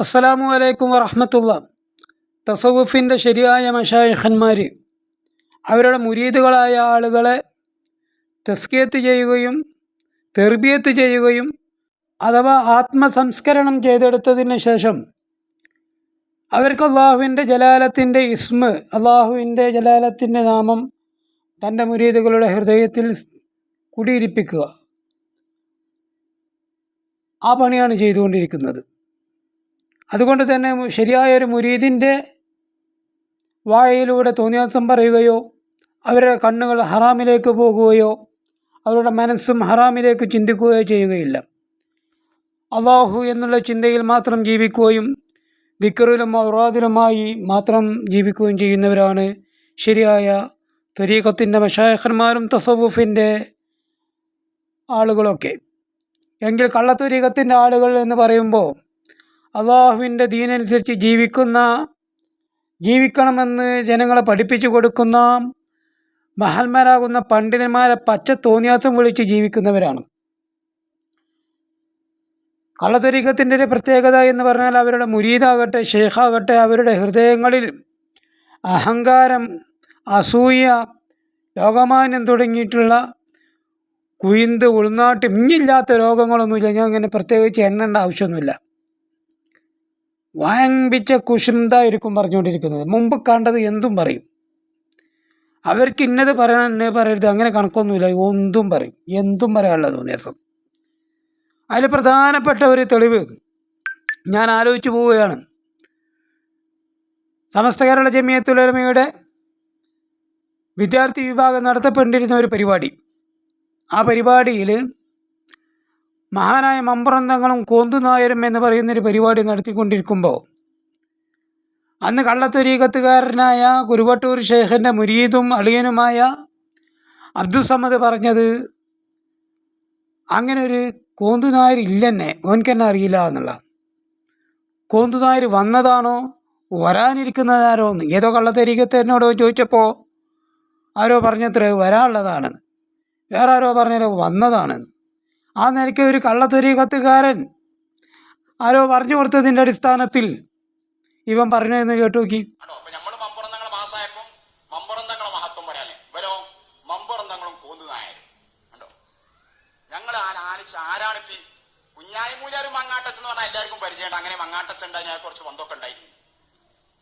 അസ്സലാമു അലൈക്കും വറഹമത്തുള്ള. തസവുഫിന്റെ ശരിയായ മഷായഹന്മാർ അവരുടെ മുരീദുകളായ ആളുകളെ തസ്കിയത്ത് ചെയ്യുകയും തെർബിയത്ത് ചെയ്യുകയും അഥവാ ആത്മസംസ്കരണം ചെയ്തെടുത്തതിന് ശേഷം അവർക്ക് അള്ളാഹുവിന്റെ ജലാലത്തിന്റെ ഇസ്മ് അള്ളാഹുവിന്റെ ജലാലത്തിന്റെ നാമം തന്റെ മുരീദുകളുടെ ഹൃദയത്തിൽ കുടിയിരിപ്പിക്കുക. ആ പണിയാണ് ചെയ്തുകൊണ്ടിരിക്കുന്നത്. അതുകൊണ്ട് തന്നെ ശരിയായ ഒരു മുരീദിന്റെ വായയിലൂടെ തോന്നിയാസം പറയുകയോ അവരുടെ കണ്ണുകൾ ഹറാമിലേക്ക് പോകുകയോ അവരുടെ മനസ്സും ഹറാമിലേക്ക് ചിന്തിക്കുകയോ ചെയ്യുകയില്ല. അള്ളാഹു എന്നുള്ള ചിന്തയിൽ മാത്രം ജീവിക്കുകയും ദിക്കറിലും ഔറാദിലുമായി മാത്രം ജീവിക്കുകയും ചെയ്യുന്നവരാണ് ശരിയായ ത്വരീഖത്തിന്റെ മഷായഖന്മാരും തസവുഫിന്റെ ആളുകളൊക്കെ. എങ്കിൽ കള്ളത്വരീഖത്തിന്റെ ആളുകൾ എന്ന് പറയുമ്പോൾ അള്ളാഹുവിന്റെ ദീനനുസരിച്ച് ജീവിക്കുന്ന ജീവിക്കണമെന്ന് ജനങ്ങളെ പഠിപ്പിച്ചു കൊടുക്കുന്ന മഹാന്മാരാകുന്ന പണ്ഡിതന്മാരെ പച്ച തോന്നിയാസം വിളിച്ച് ജീവിക്കുന്നവരാണ്. കള്ളത്തൊരീക്കത്തിന്റെ ഒരു പ്രത്യേകത എന്ന് പറഞ്ഞാൽ അവരുടെ മുരീദാകട്ടെ ഷേഖാകട്ടെ അവരുടെ ഹൃദയങ്ങളിൽ അഹങ്കാരം അസൂയ ലോകമാന്യം തുടങ്ങിയിട്ടുള്ള കുയിന്ത് ഉൾനാട്ട് ഇഞ്ഞില്ലാത്ത രോഗങ്ങളൊന്നുമില്ല. ഞാൻ അങ്ങനെ പ്രത്യേകിച്ച് എണ്ണേണ്ട ആവശ്യമൊന്നുമില്ല. വായമ്പിച്ച കുശുന്തായിരിക്കും പറഞ്ഞുകൊണ്ടിരിക്കുന്നത്. മുമ്പ് കണ്ടത് എന്തും പറയും. അവർക്ക് ഇന്നത് പറയണം എന്നെ പറയരുത് അങ്ങനെ കണക്കൊന്നുമില്ല ഒന്നും പറയും. എന്തും പറയാനുള്ള തോന്നിയാസം അതിൽ പ്രധാനപ്പെട്ട ഒരു തെളിവ് ഞാൻ ആലോചിച്ചു പോവുകയാണ്. സമസ്ത കേരള ജമിയത്തുലമയുടെ വിദ്യാർത്ഥി വിഭാഗം നടത്തപ്പെട്ടിരുന്ന ഒരു പരിപാടി. ആ പരിപാടിയിൽ മഹാനായ മമ്പറന്തങ്ങളും കോന്തുനായരും എന്ന് പറയുന്നൊരു പരിപാടി നടത്തിക്കൊണ്ടിരിക്കുമ്പോൾ അന്ന് കള്ളത്തൊരീകത്തുകാരനായ കുരുവട്ടൂർ ഷേഖിന്റെ മുരീദും അളിയനുമായ അബ്ദുസമ്മദ് പറഞ്ഞത് അങ്ങനെ ഒരു കോന്തുനായർ ഇല്ലെന്നെ ഓൻക്കെന്നെ അറിയില്ല എന്നുള്ള. കോന്തുനായർ വന്നതാണോ? വരാനിരിക്കുന്നതാരോ? എന്ന്. ഏതോ കള്ളത്തരീകത്തരനോട് ചോദിച്ചപ്പോൾ ആരോ പറഞ്ഞത്രേ വരാനുള്ളതാണെന്ന്. വേറെ ആരോ പറഞ്ഞാലോ വന്നതാണെന്ന്. ആ നിലയ്ക്ക് ഒരു കള്ളത്തൊരീകത്തുകാരൻ ആരോ പറഞ്ഞു കൊടുത്തതിന്റെ അടിസ്ഥാനത്തിൽ ഇവൻ പറഞ്ഞതെന്ന് കേട്ടു നോക്കി. കുഞ്ഞായി എന്ന് എല്ലാവർക്കും അങ്ങനെ കുറച്ച് ഉണ്ടായി.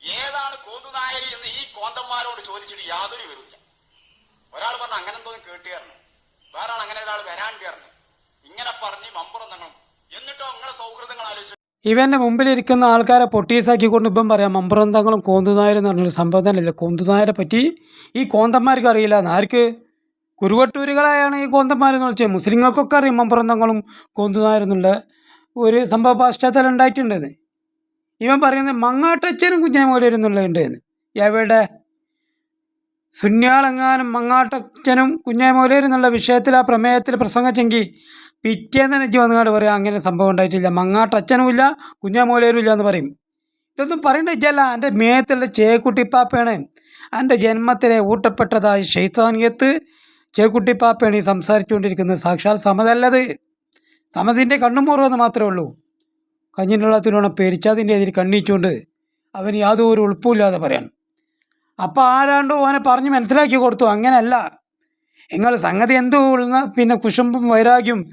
ഏതാണ് കോന്തുനായരി എന്ന് ഈ കോന്തന്മാരോട് ചോദിച്ചിട്ട് യാതൊരു വരില്ല ഒരാൾ പറഞ്ഞു അങ്ങനെ എന്തോന്നും കേട്ടുകയറണം വേറെ ആൾ അങ്ങനെ ഒരാൾ വരാൻ കയറണം. ഇങ്ങനെ എന്നിട്ടോ സൗഹൃദങ്ങൾ ആലോചിച്ച് മുമ്പിലിരിക്കുന്ന ആൾക്കാരെ പൊട്ടീസാക്കിക്കൊണ്ട് ഇപ്പം പറയാം മമ്പ്രന്തങ്ങളും കോന്തുനായരും എന്ന് പറഞ്ഞൊരു സംഭവം തന്നെയല്ലേ? കോന്തുനായരെ പറ്റി ഈ കോന്തന്മാർക്ക് അറിയില്ല. ആർക്ക്? കുരുവട്ടൂരുകളായാണ് ഈ കോന്തന്മാരെന്ന് വെച്ചാൽ മുസ്ലിങ്ങൾക്കൊക്കെ അറിയാം മമ്പ്രന്തങ്ങളും കോന്തുനായരെന്നുള്ള ഒരു സംഭവ പശ്ചാത്തലം ഉണ്ടായിട്ടുണ്ടെന്ന്. ഇവൻ പറയുന്നത് മങ്ങാട്ടച്ചനും കുഞ്ഞാമോലേരെന്നുള്ളതുണ്ടെന്ന് എവിടെ? സുന്യാളെങ്ങാനും മങ്ങാട്ടച്ചനും കുഞ്ഞാമോലേരും എന്നുള്ള വിഷയത്തിൽ ആ പ്രമേയത്തിൽ പ്രസംഗിച്ചെങ്കിൽ പിറ്റേന്ന് എനിക്ക് വന്നുകൊണ്ട് പറയാം അങ്ങനെ സംഭവം ഉണ്ടായിട്ടില്ല. മങ്ങാട്ടച്ചനും ഇല്ല കുഞ്ഞാമോലേരും ഇല്ല എന്ന് പറയും. ഇതൊന്നും പറയേണ്ട ഇച്ചല്ല എന്റെ മേത്തുള്ള ചേക്കുട്ടിപ്പാപ്പയാണ്. എന്റെ ജന്മത്തിലെ ഊട്ടപ്പെട്ടതായ ഷെയ്ത്താനിയത്ത് ചേക്കുട്ടിപ്പാപ്പയാണ് ഈ സംസാരിച്ചുകൊണ്ടിരിക്കുന്നത്. സാക്ഷാൽ സമതല്ലത്. സമതിന്റെ കണ്ണുമുറുവെന്ന് മാത്രമേ ഉള്ളൂ. കഞ്ഞിനുള്ളത്തിനോണം പെരിച്ചാതിന്റെ എതിര് കണ്ണീച്ചുകൊണ്ട് അവന് യാതൊരു ഉൾപ്പുമില്ലാതെ പറയണം അപ്പോൾ ആരാണ്ടോ ഓനെ പറഞ്ഞ് മനസ്സിലാക്കി കൊടുത്തു. അങ്ങനെയല്ല. നിങ്ങൾ സംഗതി എന്തോ ഉള്ള പിന്നെ കുശുമ്പും വൈരാഗ്യം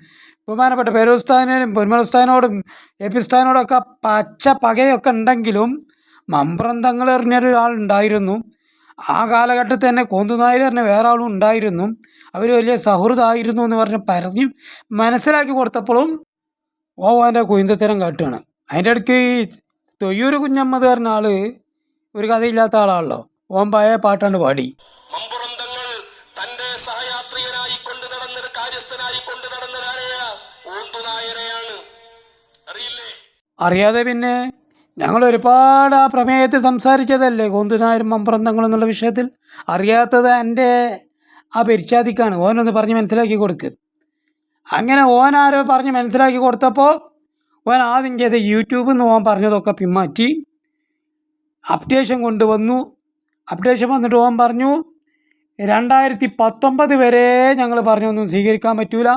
ബഹുമാനപ്പെട്ട പേരോസ്ഥാനും പൊന്മലസ്ഥാനോടും എപ്പിസ്ഥാനോടൊക്കെ പച്ച പകയൊക്കെ ഉണ്ടെങ്കിലും മമ്പ്രന്തങ്ങൾ എറിഞ്ഞൊരാളുണ്ടായിരുന്നു ആ കാലഘട്ടത്തിൽ തന്നെ കോന്തുനായർ പറഞ്ഞ വേറെ ആളും ഉണ്ടായിരുന്നു. അവർ വലിയ സൗഹൃദമായിരുന്നു എന്ന് പറഞ്ഞ് പറഞ്ഞ് മനസ്സിലാക്കി കൊടുത്തപ്പോഴും ഓവാന്റെ കുയിന്തത്തരം കാട്ടുകയാണ് അതിന്റെ ഇടയ്ക്ക് തൊയ്യൂർ കുഞ്ഞമ്മദ് പറഞ്ഞ ആൾ ഒരു കഥയില്ലാത്ത ആളാണല്ലോ. ഓൻ പാട്ടാണ് പാടി. മമ്പുറന്തങ്ങൾ തന്റെ സഹയാത്രികനായി കൊണ്ട് നടന്നത് കാര്യസ്ഥനായി കൊണ്ട് നടന്നതാരെയ ഓന്തുനായരെയാണ് അറിയില്ലേ? അറിയാതെ പിന്നെ ഞങ്ങൾ ഒരുപാട് ആ പ്രമേയത്തിൽ സംസാരിച്ചതല്ലേ കോന്തുനായരും മമ്പ്രന്തങ്ങളും എന്നുള്ള വിഷയത്തിൽ? അറിയാത്തത് എന്റെ ആ പെരിച്ചാതിക്കാണ്. ഓനൊന്ന് പറഞ്ഞ് മനസ്സിലാക്കി കൊടുക്ക്. അങ്ങനെ ഓൻ ആരോ പറഞ്ഞ് മനസ്സിലാക്കി കൊടുത്തപ്പോൾ ഓൻ ആദ്യം ചെയ്ത യൂട്യൂബിൽ നിന്ന് ഓൻ പറഞ്ഞതൊക്കെ പിന്മാറ്റി അപ്ഡേഷൻ കൊണ്ടുവന്നു. അപ്ഡേഷൻ വന്നിട്ട് ഓൻ പറഞ്ഞു. രണ്ടായിരത്തി പത്തൊമ്പത് വരെ ഞങ്ങൾ പറഞ്ഞൊന്നും സ്വീകരിക്കാൻ പറ്റൂല.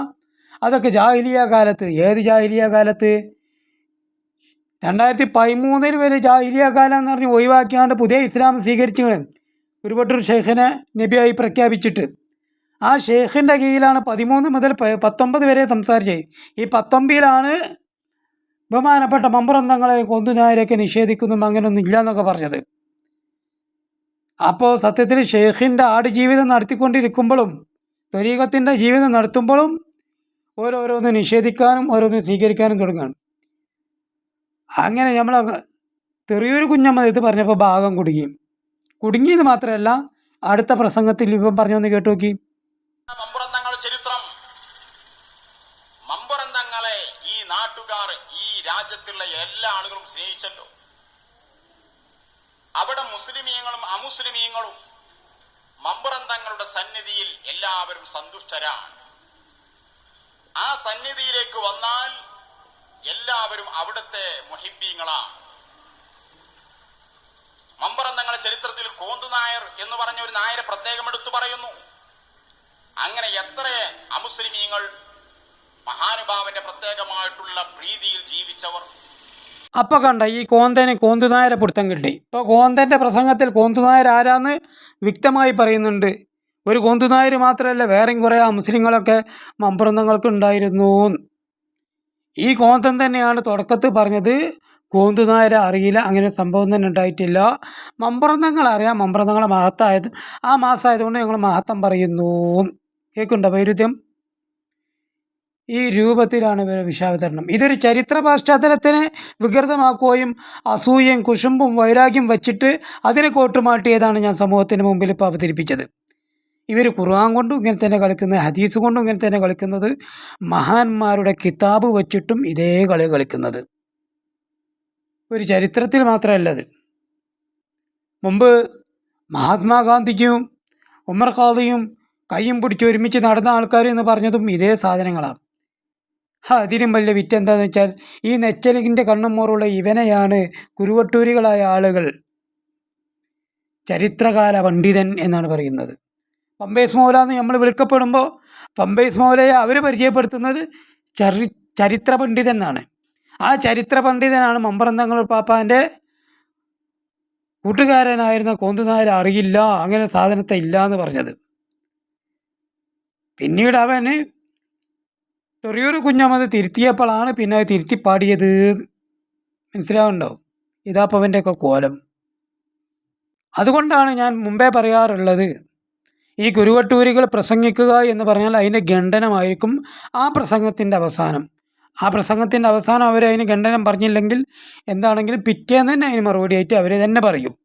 അതൊക്കെ ജാഹിലിയ കാലത്ത്. ഏത് ജാഹിലിയ കാലത്ത്? രണ്ടായിരത്തി പതിമൂന്നിൽ വരെ ജാഹിലിയ കാലം എന്ന് പറഞ്ഞ് ഒഴിവാക്കിയാണ്ട് പുതിയ ഇസ്ലാം സ്വീകരിച്ചു ഒരുപട്ടൊരു ഷെയ്ഖിനെ നബിയായി പ്രഖ്യാപിച്ചിട്ട്. ആ ഷെയ്ഖിന്റെ കീഴിലാണ് പതിമൂന്ന് മുതൽ പത്തൊമ്പത് വരെ സംസാരിച്ചത് ഈ പത്തൊമ്പതിലാണ് ബഹുമാനപ്പെട്ട മമ്പറന്തങ്ങളെ കൊന്തുനായരെയൊക്കെ നിഷേധിക്കുന്നു അങ്ങനെയൊന്നും ഇല്ല എന്നൊക്കെ പറഞ്ഞത്. അപ്പോൾ സത്യത്തിൽ ഷെയ്ഖിന്റെ ആടുജീവിതം നടത്തിക്കൊണ്ടിരിക്കുമ്പോഴും ത്വരീകത്തിന്റെ ജീവിതം നടത്തുമ്പോഴും ഓരോരോന്ന് നിഷേധിക്കാനും ഓരോന്ന് സ്വീകരിക്കാനും തുടങ്ങുകയാണ്. അങ്ങനെ നമ്മൾ തെറിയൊരു കുഞ്ഞമ്മ ഇത് പറഞ്ഞപ്പോൾ ഭാഗം കുടുങ്ങി. കുടുങ്ങിയത് മാത്രമല്ല അടുത്ത പ്രസംഗത്തിൽ ഇവൻ പറഞ്ഞൊന്ന് കേട്ടു നോക്കി ചരിത്രം. ഈ നാട്ടുകാർ ഈ രാജ്യത്തുള്ള എല്ലാ ആളുകളും സ്നേഹിച്ചല്ലോ. അവിടെ മുസ്ലിമീങ്ങളും അമുസ്ലിമീങ്ങളും മമ്പുറന്തങ്ങളുടെ സന്നിധിയിൽ എല്ലാവരും സന്തുഷ്ടരാണ്. ആ സന്നിധിയിലേക്ക് വന്നാൽ എല്ലാവരും അവിടുത്തെ മുഹിബീങ്ങളാണ്. തങ്ങളെ ചരിത്രത്തിൽ കോന്തു നായർ എന്ന് പറഞ്ഞ ഒരു നായരെ പ്രത്യേകം എടുത്തു പറയുന്നു. അങ്ങനെ എത്ര അമുസ്ലിമീങ്ങൾ മഹാനുഭാവന്റെ പ്രത്യേകമായിട്ടുള്ള പ്രീതിയിൽ ജീവിച്ചവർ. അപ്പോൾ കണ്ട ഈ കോന്തന് കോന്തുനായരെ പിടുത്തം കിട്ടി. ഇപ്പോൾ കോന്തന്റെ പ്രസംഗത്തിൽ കോന്തുനായർ ആരാന്ന് വ്യക്തമായി പറയുന്നുണ്ട്. ഒരു കോന്തുനായർ മാത്രമല്ല വേറെയും കുറേ മുസ്ലിങ്ങളൊക്കെ മമ്പുറന്നങ്ങൾക്ക് ഉണ്ടായിരുന്നു ഈ കോന്തൻ തന്നെയാണ് തുടക്കത്തിൽ പറഞ്ഞത് കോന്തുനായരെ അറിയില്ല അങ്ങനെ സംഭവം തന്നെ ഉണ്ടായിട്ടില്ല. മമ്പുറന്നങ്ങൾ അറിയാം മമ്പുറന്നങ്ങളെ മഹത്തായത് ആ മാസമായതുകൊണ്ട് ഞങ്ങൾ മഹത്വം പറയുന്നു. കേൾക്കുന്നുണ്ടോ വൈരുദ്ധ്യം? ഈ രൂപത്തിലാണ് ഇവരുടെ വിഷാവതരണം ഇതൊരു ചരിത്ര പശ്ചാത്തലത്തിനെ വികൃതമാക്കുകയും അസൂയയും കുശുമ്പും വൈരാഗ്യം വച്ചിട്ട് അതിനെ കോട്ടുമാട്ടിയതാണ് ഞാൻ സമൂഹത്തിന് മുമ്പിൽ ഇപ്പോൾ അവതരിപ്പിച്ചത്. ഇവർ ഖുർആൻ കൊണ്ടും ഇങ്ങനെ തന്നെ കളിക്കുന്നത് ഹദീസ് കൊണ്ടും ഇങ്ങനെ തന്നെ കളിക്കുന്നത് മഹാന്മാരുടെ കിതാബ് വച്ചിട്ടും ഇതേ കളി കളിക്കുന്നത്. ഒരു ചരിത്രത്തിൽ മാത്രമല്ല അത്. മുമ്പ് മഹാത്മാഗാന്ധിക്കും ഉമർ ഖാദിയും കയ്യും പിടിച്ച് ഒരുമിച്ച് നടന്ന ആൾക്കാർ എന്ന് പറഞ്ഞതും ഇതേ സാധനങ്ങളാണ്. അതിനും വലിയ വിറ്റ് എന്താണെന്ന് വെച്ചാൽ ഈ നെച്ചലിന്റെ കണ്ണും മോറുള്ള ഇവനെയാണ് കുരുവട്ടൂരികളായ ആളുകൾ. ചരിത്രകാല പണ്ഡിതൻ എന്നാണ് പറയുന്നത്. പമ്പേസ് മൗല എന്ന് നമ്മൾ വിളിക്കപ്പെടുമ്പോൾ പമ്പേസ് മൗലയെ അവർ പരിചയപ്പെടുത്തുന്നത് ചരി ചരിത്ര പണ്ഡിതൻ എന്നാണ്. ആ ചരിത്ര പണ്ഡിതനാണ് മമ്പറന്തങ്ങൾ പാപ്പാന്റെ കൂട്ടുകാരനായിരുന്ന കോന്തുനായർ അറിയില്ല അങ്ങനെ സാധനത്തെ ഇല്ല എന്ന് പറഞ്ഞത്. പിന്നീട് അവന് ചെറിയൊരു കുഞ്ഞമ്മത് തിരുത്തിയപ്പോഴാണ് പിന്നെ തിരുത്തി പാടിയത് മനസ്സിലാവുന്നുണ്ടോ? ഇതാപ്പോൾ അവന്റെയൊക്കെ കോലം. അതുകൊണ്ടാണ് ഞാൻ മുമ്പേ പറയാറുള്ളത് ഈ ഗുരുവട്ടൂരികൾ പ്രസംഗിക്കുക എന്ന് പറഞ്ഞാൽ അതിന്റെ ഖണ്ഡനമായിരിക്കും ആ പ്രസംഗത്തിന്റെ അവസാനം. ആ പ്രസംഗത്തിന്റെ അവസാനം അവർ അതിന് ഖണ്ഡനം പറഞ്ഞില്ലെങ്കിൽ എന്താണെങ്കിലും പിറ്റേന്ന് തന്നെ അതിന് മറുപടി ആയിട്ട് അവർ തന്നെ പറയും.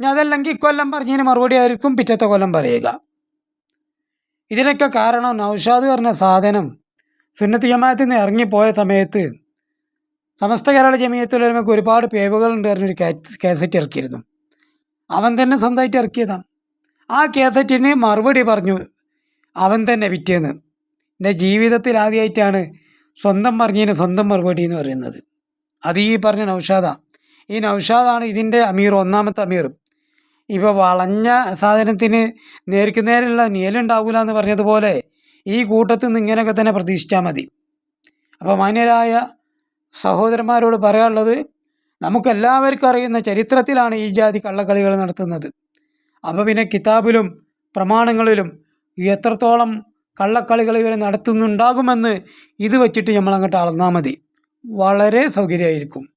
ഞാൻ അതല്ലെങ്കിൽ ഇക്കൊല്ലം പറഞ്ഞതിന് മറുപടി ആയിരിക്കും പിറ്റത്തെ കൊല്ലം പറയുക. ഇതിനൊക്കെ കാരണം നൗഷാദ് പറഞ്ഞ സാധനം സുന്നത്ത് ജമാഅത്തിൽ നിന്ന് ഇറങ്ങിപ്പോയ സമയത്ത് സമസ്ത കേരള ജമീയത്തുലമക്ക് ഒരുപാട് പേവുകളുണ്ട് പറഞ്ഞൊരു കാസറ്റ് ഇറക്കിയിരുന്നു. അവൻ തന്നെ സ്വന്തമായിട്ട് ഇറക്കിയതാണ്. ആ കാസറ്റിന് മറുപടി പറഞ്ഞു അവൻ തന്നെ പിറ്റേന്ന് എന്റെ ജീവിതത്തിൽ ആദ്യമായിട്ടാണ് സ്വന്തം പറഞ്ഞതിന് സ്വന്തം മറുപടി എന്ന് പറയുന്നത്. അത് ഈ പറഞ്ഞ നൗഷാദ. ഈ നൗഷാദാണ് ഇതിന്റെ അമീർ ഒന്നാമത്തെ അമീർ. ഇപ്പോൾ വളഞ്ഞ സാധനത്തിന് നേർക്ക് നീലുണ്ടാവില്ല എന്ന് പറഞ്ഞതുപോലെ ഈ കൂട്ടത്തിൽ നിന്ന് ഇങ്ങനെയൊക്കെ തന്നെ പ്രതീക്ഷിച്ചാൽ മതി. അപ്പോൾ മാന്യരായ സഹോദരന്മാരോട് പറയാനുള്ളത് നമുക്കെല്ലാവർക്കും അറിയുന്ന ചരിത്രത്തിലാണ് ഈ ജാതി കള്ളക്കളികൾ നടത്തുന്നത്. അപ്പോൾ പിന്നെ കിതാബിലും പ്രമാണങ്ങളിലും എത്രത്തോളം കള്ളക്കളികൾ ഇവർ നടത്തുന്നുണ്ടാകുമെന്ന് ഇത് വച്ചിട്ട് നമ്മൾ അങ്ങോട്ട് അളന്നാൽ മതി. വളരെ സൗകര്യമായിരിക്കും.